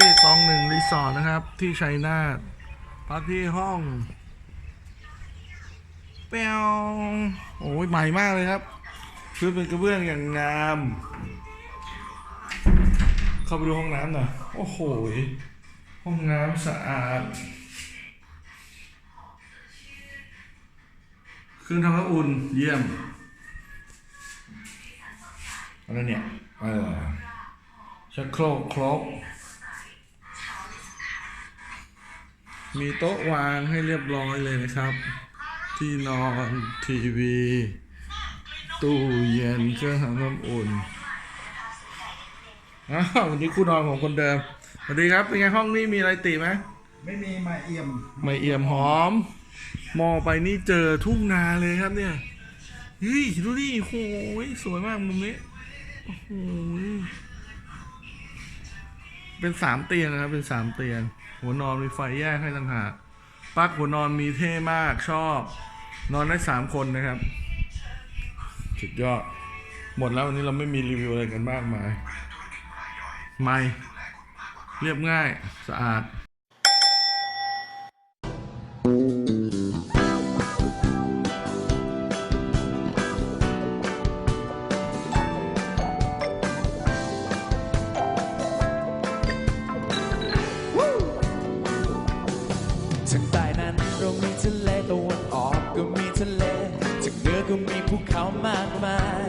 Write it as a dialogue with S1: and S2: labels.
S1: ที่ตองหนึ่งรีสอร์ทนะครับ ที่ชัยนาทพักที่ห้อง เปียวโอ้ยใหม่มากเลยครับพื้นเป็นกระเบื้องอย่างงาม เข้าไปดูห้องน้ำหน่อย โอ้โห ห้องน้ำสะอาด เครื่องทำน้ำอุ่นเยี่ยมอะไรเนี่ย เออชักโครกครบ มีโต๊ะวางให้เรียบร้อยเลยนะครับ ที่นอนทีวี ตู้เย็นเครื่องทำน้ำอุ่นอ้าววันนี้คู่นอนของคนเดิมสวัสดีครับเป็นไงห้องนี้มีอะไรติไหม
S2: ไม่มีมาเอี่ยม
S1: ไม่เอี่ยมหอม มองไปนี่เจอทุ่งนาเลยครับเนี่ยเฮ้ยดูดิโอ้ยสวยมากมุมนี้โอ้โห เป็นสามเตียงนะครับ เป็นสามเตียง หัวนอนมีไฟแยกให้ต่างหากปลั๊กหัวนอนมีเท่มากชอบ นอนได้สามคนนะครับ สุดยอด หมดแล้ววันนี้เราไม่มีรีวิวอะไรกันมากมาย ไม่ เรียบง่ายสะอาด
S3: ทางใต้นั้นเรามีทะเลตะวันออกก็มีทะเลทางเหนือก็มีภูเขามากมาย